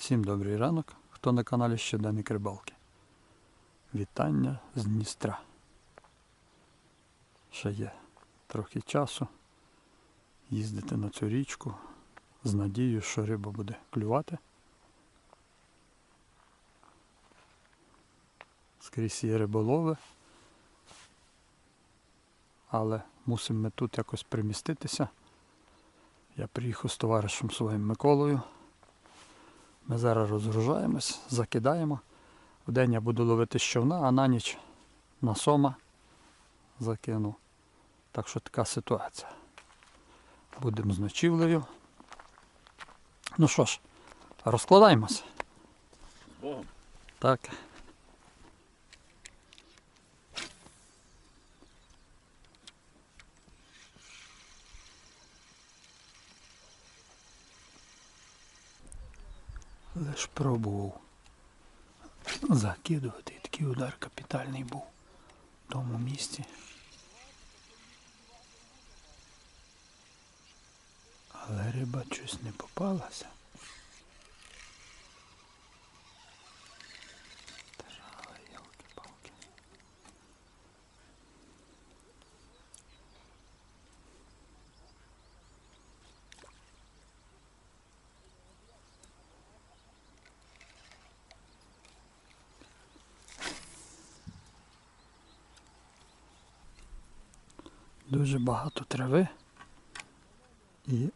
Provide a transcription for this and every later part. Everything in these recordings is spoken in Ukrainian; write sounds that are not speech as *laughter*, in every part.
Всім добрий ранок, хто на каналі Щоденник Рибалки. Вітання з Дністра. Ще є трохи часу їздити на цю річку з надією, що риба буде клювати. Скрізь є риболови. Але мусимо ми тут якось приміститися. Я приїхав з товаришем своїм Миколою. Ми зараз розгружаємось, закидаємо. Вдень я буду ловити щовна, а на ніч на сома закину. Так що така ситуація. Будемо з ночівлею. Ну що ж, розкладаємось. Богом. Так. Лиш пробував закидувати, і такий удар капітальний був в тому місці. Але риба щось не попалася. Дуже багато трави і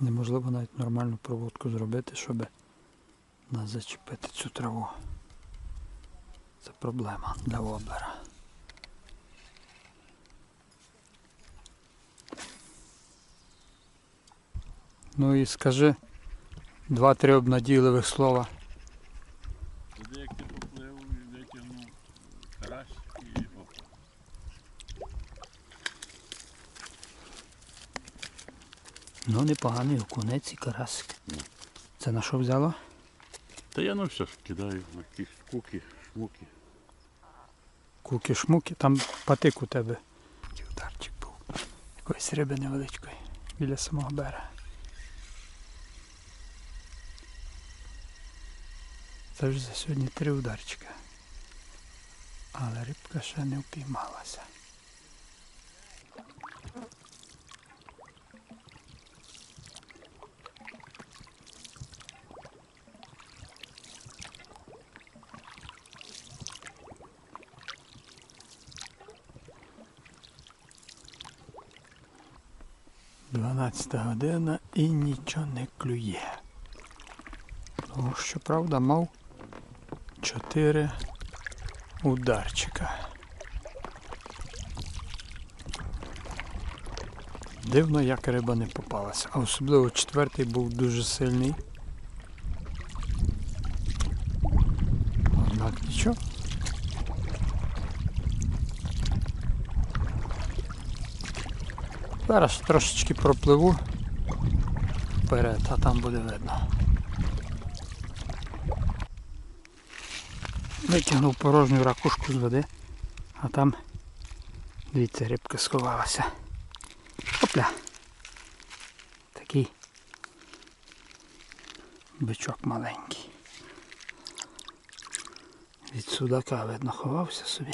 неможливо навіть нормальну проводку зробити, щоб нас зачепити цю траву. Це проблема для воблера. Ну і скажи два-три обнадійливих слова. Туди як ти поплив і витягнув карась і оп. Ну, непоганий окунець і карасик. Це на що взяло? Та я ну все кидаю на якісь куки, шмуки. Куки-шмуки, там патик у тебе. Такий ударчик був. Якоїсь риби невеличкої біля самого берега. Це ж за сьогодні три ударчика. Але рибка ще не впіймалася. Дванадцята година і нічого не клює. Тому що, правда, мав чотири ударчика. Дивно, як риба не попалася. А особливо четвертий був дуже сильний. Однак нічого. Зараз трошечки пропливу вперед, а там буде видно. Викинув порожню ракушку з води, а там дивіться, рибка сховалася. Опля. Такий бичок маленький. Від судака видно ховався собі.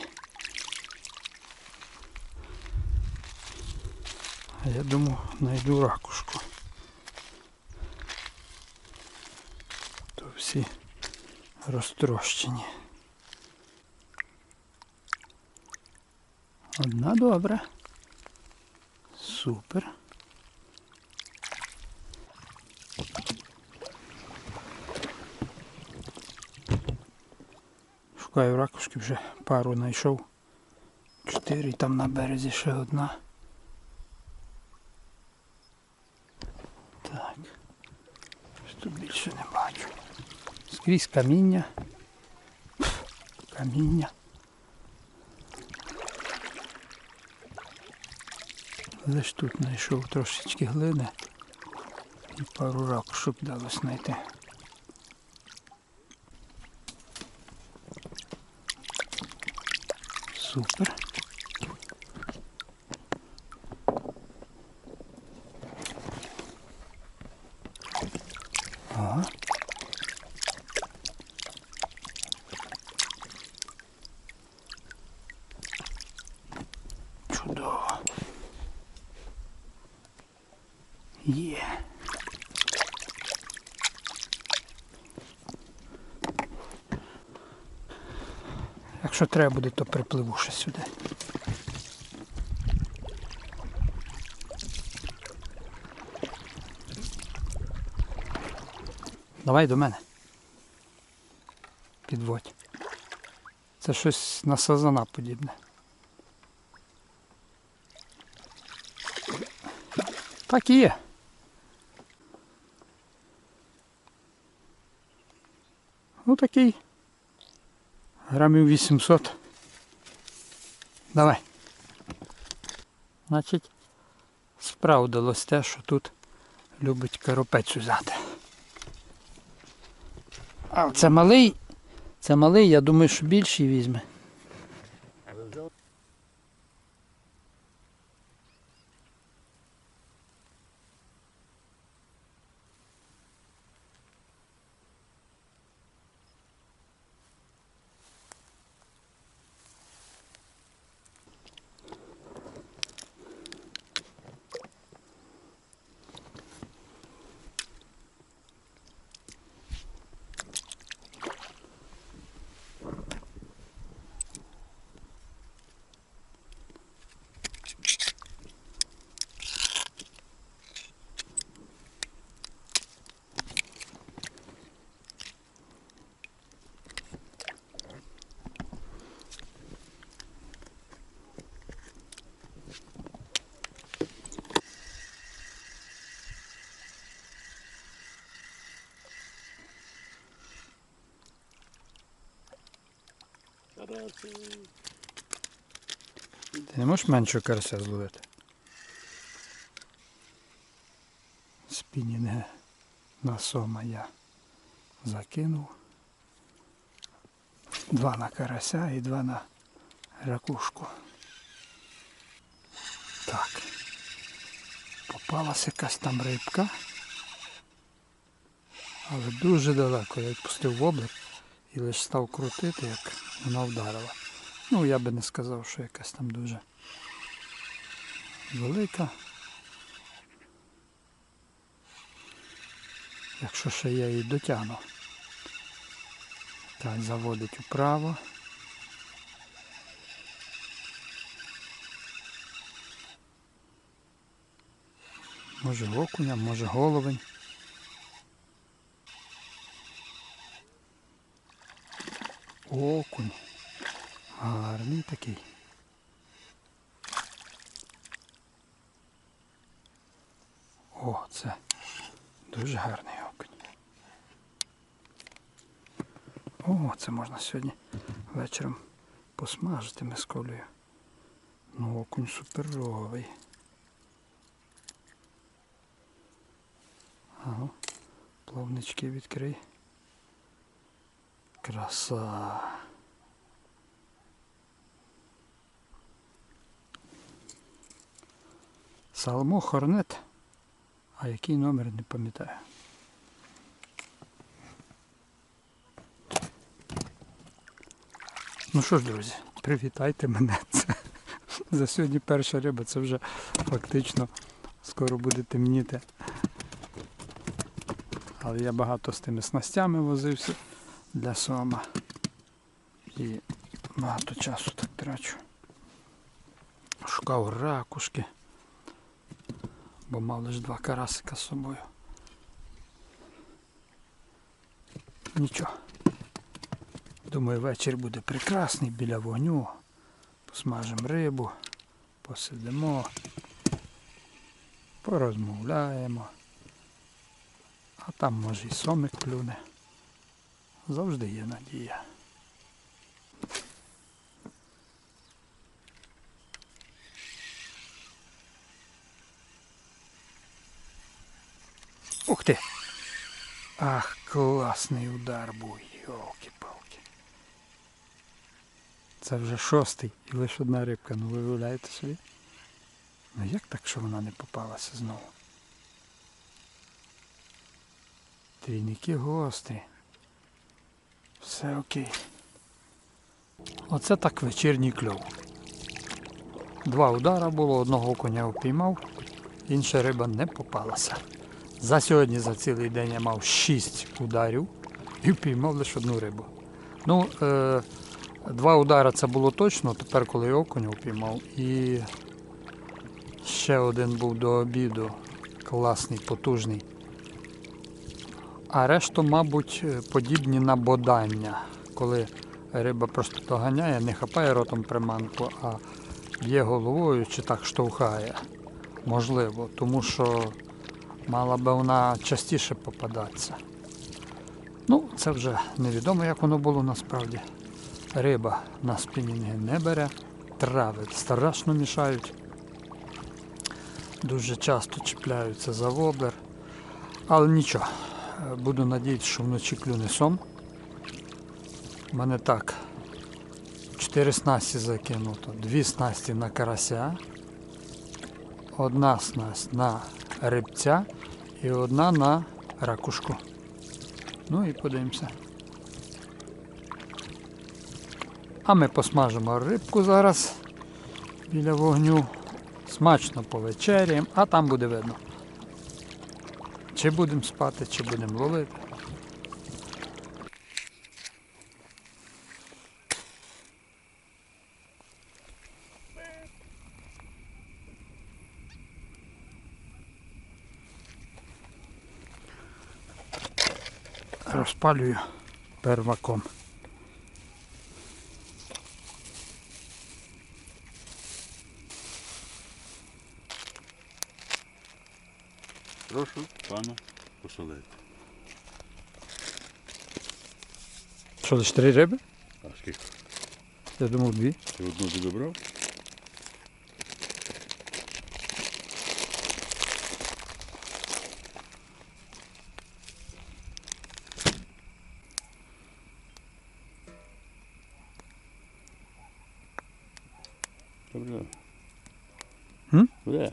Я думав, знайду ракушку. То всі розтрощені. Одна добра. Супер. Шукаю ракушки, вже пару знайшов. Чотири, там на березі ще одна. Так. Ось Тут більше не бачу. Скрізь каміння. Каміння. Ж тут знайшов трошечки глини і пару ракушок вдалося знайти. Супер. Є. Якщо треба буде, то припливу ще сюди. Давай до мене. Підводь. Це щось на сазана подібне. Так і є. Такий. Грамів 800. Давай. Значить, справдилось те, що тут любить каропець взяти. А це малий. Це малий, я думаю, що більший візьме. Ти не можеш меншого карася зловити? Спінінги на сома я закинув. Два на карася і два на ракушку. Так. Попалась якась там рибка. Але дуже далеко. Я відпустив воблик і лише став крутити, як вона вдарила. Ну, я би не сказав, що якась там дуже велика. Якщо ще я її дотягну. Так, заводить вправо. Може окуня, може головень. Окунь. Гарний такий. О, це дуже гарний окунь. О, це можна сьогодні вечором посмажити мисколею. Ну, окунь суперовий. Ага. Плавнички відкрий. Краса. Салмо Хорнет. А який номер не пам'ятаю. Ну що ж, друзі, привітайте мене. Це за сьогодні перша риба, це вже фактично скоро буде темніти. Але я багато з тими снастями возився для сома. І багато часу так трачу. Шукав ракушки, бо мав лише два карасика з собою. Нічого. Думаю, вечір буде прекрасний біля вогню. Посмажемо рибу, посидимо, порозмовляємо. А там може і сомик клюне. Завжди є надія. Ух ти! Ах, класний удар був, йолки-палки. Це вже шостий і лише одна рибка, ну ви виявляєте собі? Ну як так, що вона не попалася знову? Трійники гострі. Все окей. Оце так вечірній кльов. Два удара було, одного коня впіймав інша риба не попалася. За сьогодні, за цілий день я мав 6 ударів і впіймав лише одну рибу. Ну, е, два удари це було точно, тепер коли я окуня впіймав. І ще один був до обіду. Класний, потужний. А решту, мабуть, е, подібні на бодання, коли риба просто доганяє, не хапає ротом приманку, а б'є головою чи так штовхає. Можливо, тому що мала би вона частіше попадатися. Ну, це вже невідомо, як воно було насправді. Риба на спінінги не бере, трави страшно мішають. Дуже часто чіпляються за воблер. Але нічого, буду надіятися, що вночі клюне сом. У мене так. Чотири снасті закинуто, дві снасті на карася, одна снасть на рибця і одна на ракушку. Ну і подивимося. А ми посмажимо рибку зараз біля вогню. Смачно повечеряємо, а там буде видно. Чи будемо спати, чи будемо ловити. Розпалюю перваком. Прошу пана посолити. Що лише три риби? А скільки? Я думав дві. Ти одну ти добрав? Добре. М? Буде.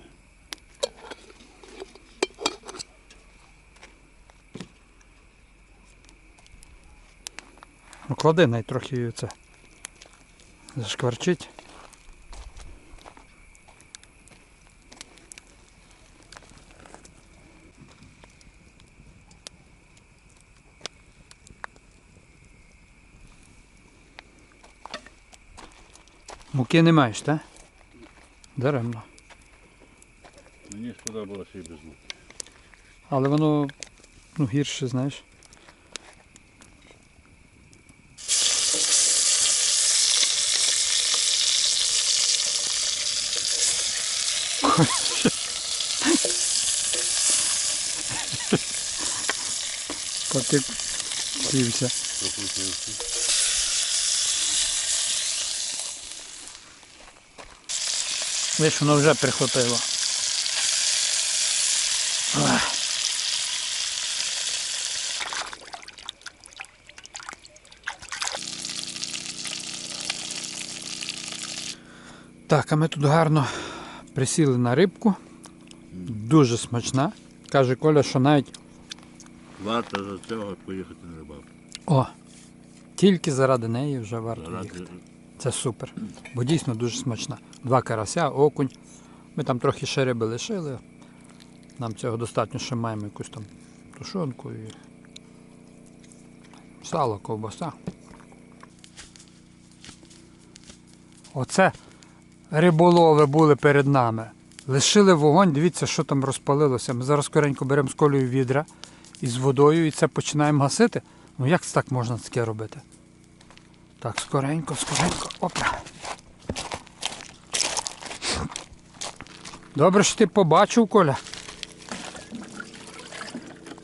Ну, клади най трохи це. Зашкварчить. Муки не маєш, так? Даремно. Мені сподобалося і без муки. Але воно ну, гірше, знаєш. Поки сівся. Прокрутився. Видиш, воно вже прихопило. Так, а ми тут гарно присіли на рибку. Дуже смачна. Каже Коля, що навіть Варто за цього поїхати на рибалку. о, тільки заради неї вже варто Заради їхати. Це супер. Бо дійсно дуже смачна. Два карася, окунь. Ми там трохи ще риби лишили. Нам цього достатньо, що маємо якусь там тушонку і сало, ковбаса. Оце риболови були перед нами. Лишили вогонь, дивіться, що там розпалилося. Ми зараз скоренько беремо з колею відра із водою і це починаємо гасити. Ну як це так можна таке робити? Так, скоренько, скоренько. Опа. Добре, що ти побачив, Коля.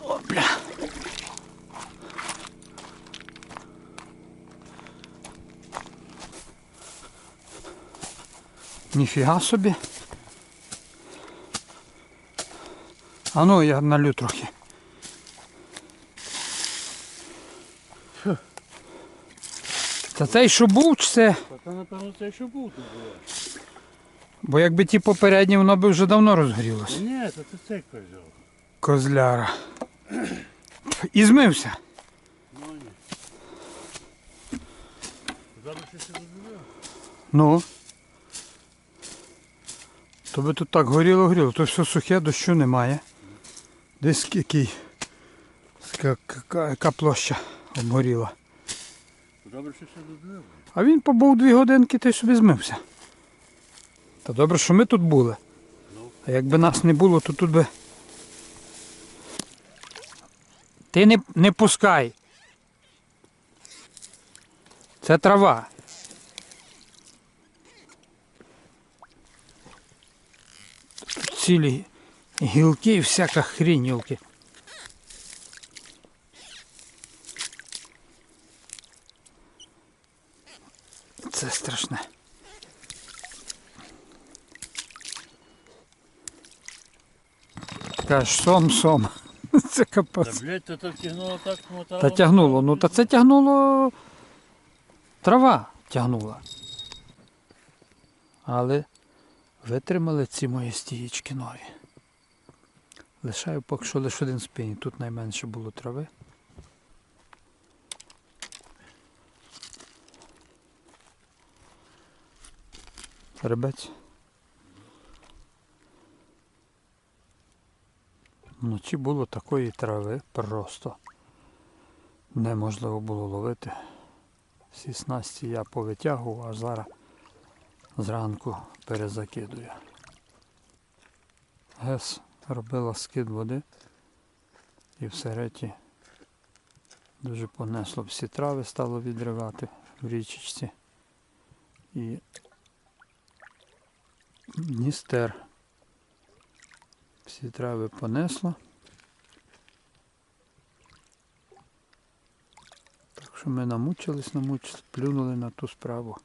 Опля. Ніфіга собі. А ну, я налю трохи. Це цей, що був, чи це? Та напевно це що був тут було. Бо якби ті попередні, воно би вже давно розгорілося. Ні, це ти цей козьов. Козляра. І змився. Ну ні. Зараз ще розбив. Ну. То би тут так горіло, горіло, то все сухе, дощу немає. Десь який, яка площа обгоріла. Добре, що ще додивив. А він побув дві годинки й собі змився. Та добре, що ми тут були. Ну. А якби нас не було, то тут би. Ти не, не пускай. Це трава. Тут цілі гілки і всяка хрінь гілки. Страшне. Кажеш, сом, сом. *laughs* Це Та капець. блядь, то так тягнуло так мотало. Та тягнуло. Ну та це тягнуло. Трава тягнула. Але витримали ці мої стієчки нові. Лишаю поки що лише один спині. Тут найменше було трави. Ребець. Вночі було такої трави просто неможливо було ловити. Всі снасті я повитягував, а зараз зранку перезакидую. Гес робила скид води і в сереті дуже понесло всі трави стало відривати в річечці. І Дністер. Всі трави понесло. Так що ми намучились, намучились, плюнули на ту справу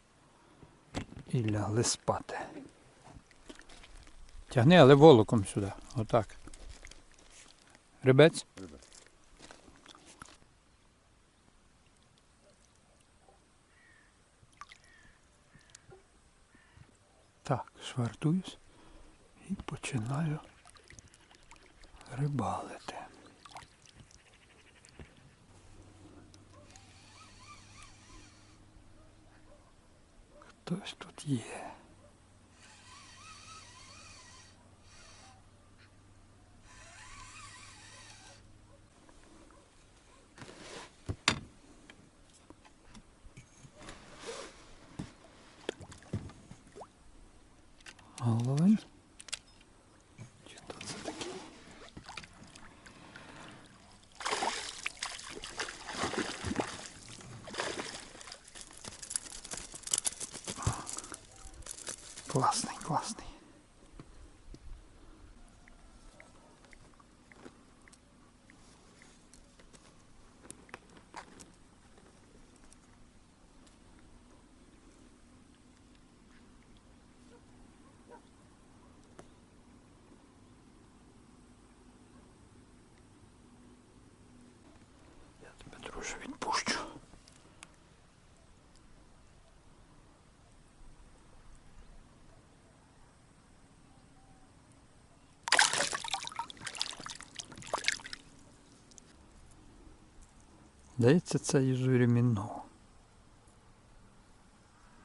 і лягли спати. Тягни, але волоком сюди. Отак. Рибець? Так, швартуюсь і починаю рибалити. Хтось тут є. Головень. Чи то це такий? Класний, класний. Я тебе, друже, відпущу. Здається, це ізурі Міно.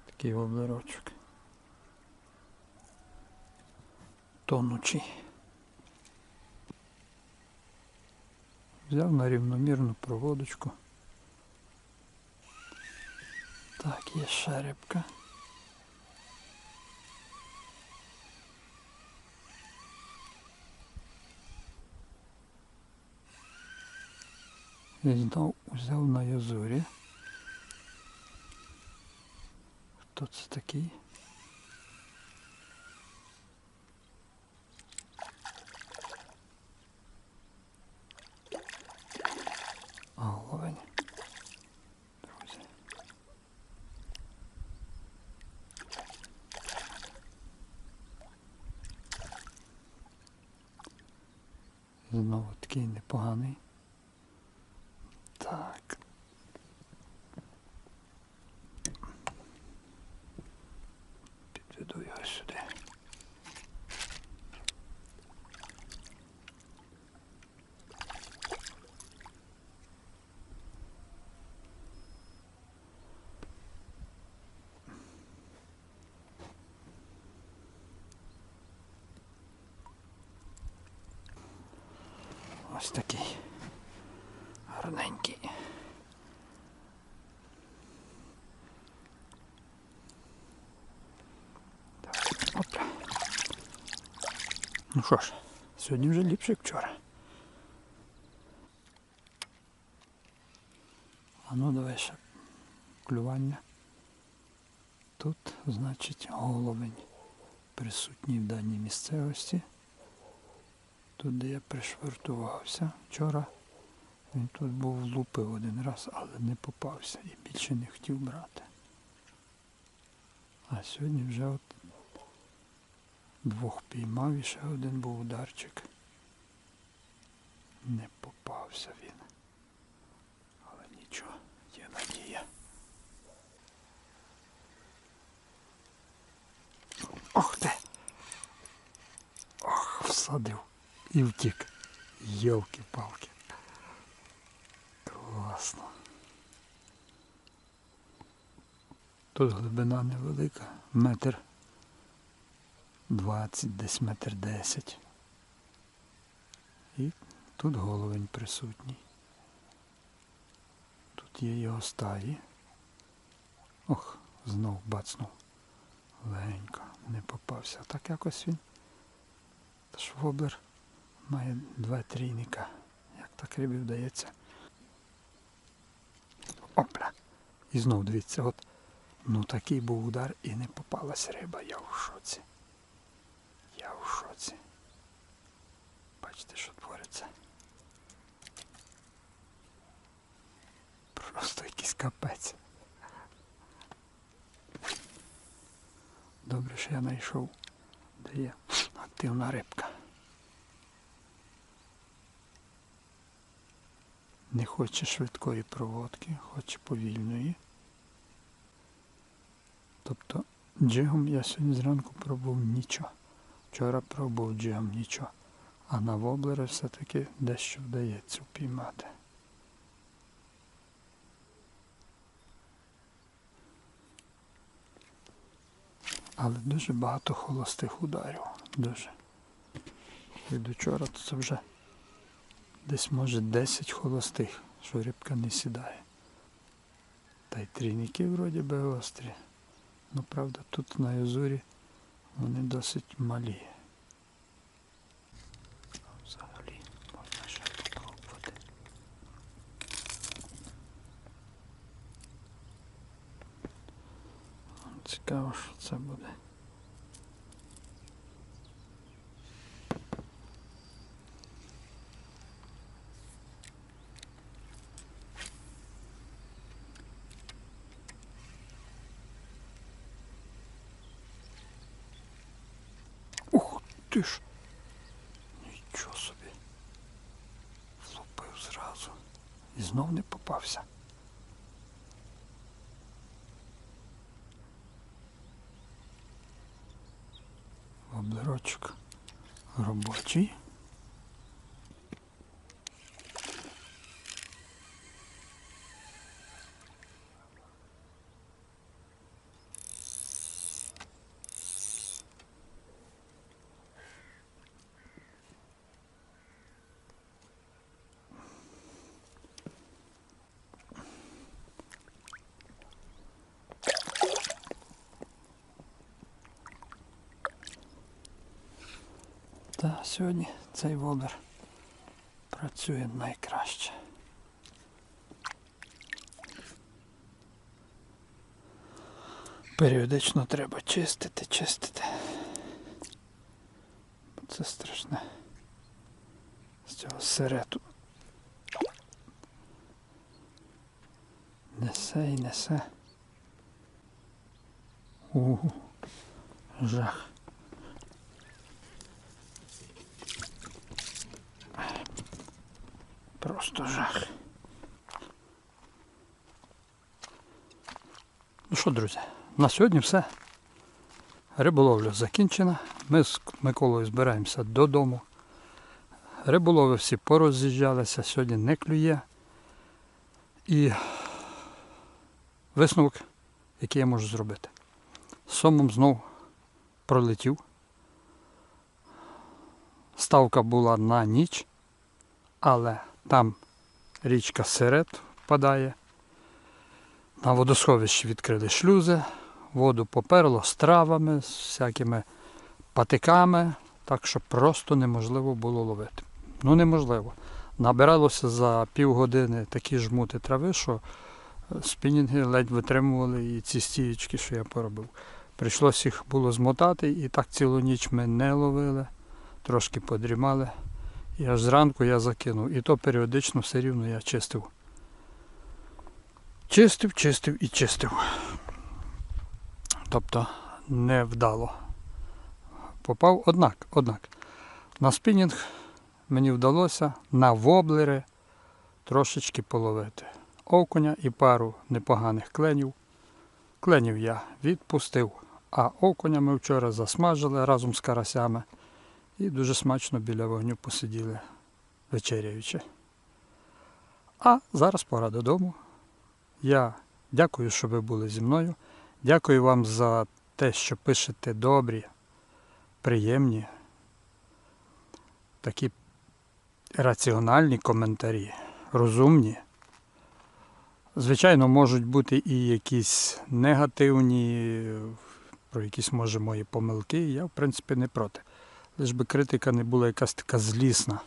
Такий обдарочок. Тонучий. Взяв на рівномірну проводочку. Так, є рибка. Знов взяв на язурі. Хто це такий? А, ловень. Друзі. Знову такий непоганий. ですね明あき春年期。Ну що ж, сьогодні вже ліпше, як вчора. А ну давай ще клювання. Тут, значить, головень присутній в даній місцевості. Тут, де я пришвартувався вчора, він тут був влупив один раз, але не попався і більше не хотів брати. А сьогодні вже от двох піймав і ще один був ударчик. Не попався він. Але нічого, є надія. Ох ти! Ох, всадив і втік. Йовки-палки. Класно. Тут глибина невелика, метр двадцять, десь метр десять. І тут головень присутній. Тут є його стаї. Ох, знов бацнув. Легенько, не попався. Так якось він. Тож воблер має два трійника. Як так рибі вдається. Опля. І знов дивіться, от ну такий був удар і не попалась риба. Я в шоці. Шоці. Бачите, що твориться. Просто якийсь капець. Добре, що я знайшов, де є активна рибка. Не хоче швидкої проводки, хоче повільної. Тобто джигом я сьогодні зранку пробував нічого. Вчора пробував джигом нічого. А на воблери все-таки дещо вдається впіймати. Але дуже багато холостих ударів. Дуже. Від вчора то це вже десь може 10 холостих, що рибка не сідає. Та й трійники вроді би гострі. Ну правда тут на Язурі вони досить малі. Взагалі можна ще попробувати. Цікаво, що це буде. Ух ти ж! Нічого собі. Влупив зразу. І знов не попався. Облирочок робочий. Та сьогодні цей воблер працює найкраще. Періодично треба чистити, чистити. Це страшне. З цього серету. Несе і несе. Угу. Жах. Просто жах. Ну що, друзі, на сьогодні все. Риболовля закінчена. Ми з Миколою збираємося додому. Риболови всі пороз'їжджалися, сьогодні не клює. І висновок, який я можу зробити. Сомом знов пролетів. Ставка була на ніч але там річка Серед впадає. На водосховищі відкрили шлюзи, воду поперло з травами, з всякими патиками, так що просто неможливо було ловити. Ну неможливо. Набиралося за півгодини такі жмути трави, що е, спінінги ледь витримували і ці стієчки, що я поробив. Прийшлося їх було змотати, і так цілу ніч ми не ловили, трошки подрімали. І аж зранку я закинув. І то періодично все рівно я чистив. Чистив, чистив і чистив. Тобто невдало. Попав, однак, однак. На спінінг мені вдалося на воблери трошечки половити. Окуня і пару непоганих кленів. Кленів я відпустив, а окуня ми вчора засмажили разом з карасями і дуже смачно біля вогню посиділи вечеряючи. А зараз пора додому. Я дякую, що ви були зі мною. Дякую вам за те, що пишете добрі, приємні, такі раціональні коментарі, розумні. Звичайно, можуть бути і якісь негативні, про якісь, може, мої помилки. Я, в принципі, не проти. Лиш би критика не була якась така злісна,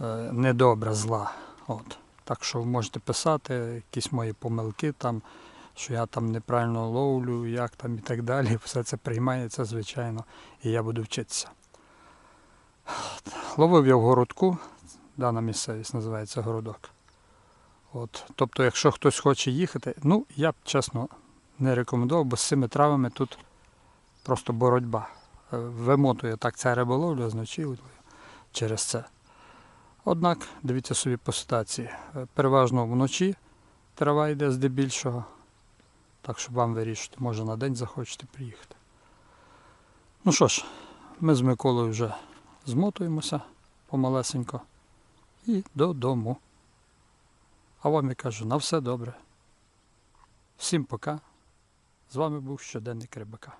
е, недобра, зла. От. Так що ви можете писати якісь мої помилки, там, що я там неправильно ловлю, як там і так далі. *laughs* Все це приймається, звичайно, і я буду вчитися. Ловив я в городку, дана місцевість називається городок. От. Тобто, якщо хтось хоче їхати, ну я б чесно не рекомендував, бо з цими травами тут просто боротьба. Вимотує так ця риболовля з через це. Однак, дивіться собі по ситуації. Е, Переважно вночі трава йде здебільшого. Так що вам вирішити, може на день захочете приїхати. Ну що ж, ми з Миколою вже змотуємося помалесенько і додому. А вам я кажу, на все добре. Всім пока. З вами був щоденник Рибака.